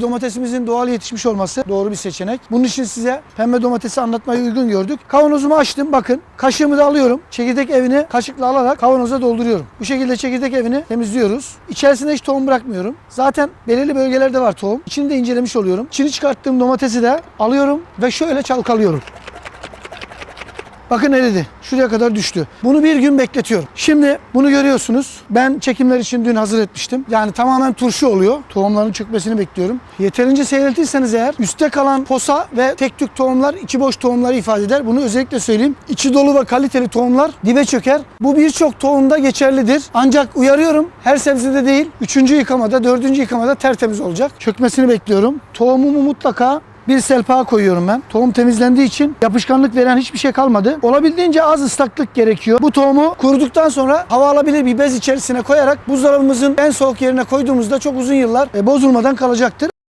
Domatesimizin doğal yetişmiş olması doğru bir seçenek. Bunun için size pembe domatesi anlatmayı uygun gördük. Kavanozumu açtım bakın. Kaşığımı da alıyorum. Çekirdek evini kaşıkla alarak kavanoza dolduruyorum. Bu şekilde çekirdek evini temizliyoruz. İçerisinde hiç tohum bırakmıyorum. Zaten belirli bölgelerde var tohum. İçini de incelemiş oluyorum. İçini çıkarttığım domatesi de alıyorum ve şöyle çalkalıyorum. Bakın eridi. Şuraya kadar düştü. Bunu bir gün bekletiyorum. Şimdi bunu görüyorsunuz. Ben çekimler için dün hazır etmiştim. Yani tamamen turşu oluyor. Tohumların çökmesini bekliyorum. Yeterince seyreltirseniz eğer üstte kalan posa ve tek tük tohumlar içi boş tohumları ifade eder. Bunu özellikle söyleyeyim. İçi dolu ve kaliteli tohumlar dibe çöker. Bu birçok tohumda geçerlidir. Ancak uyarıyorum her sebzede değil. Üçüncü yıkamada, dördüncü yıkamada tertemiz olacak. Çökmesini bekliyorum. Tohumumu mutlaka bir selpa koyuyorum ben. Tohum temizlendiği için yapışkanlık veren hiçbir şey kalmadı. Olabildiğince az ıslaklık gerekiyor. Bu tohumu kuruduktan sonra hava alabilir bir bez içerisine koyarak buzdolabımızın en soğuk yerine koyduğumuzda çok uzun yıllar e, bozulmadan kalacaktır.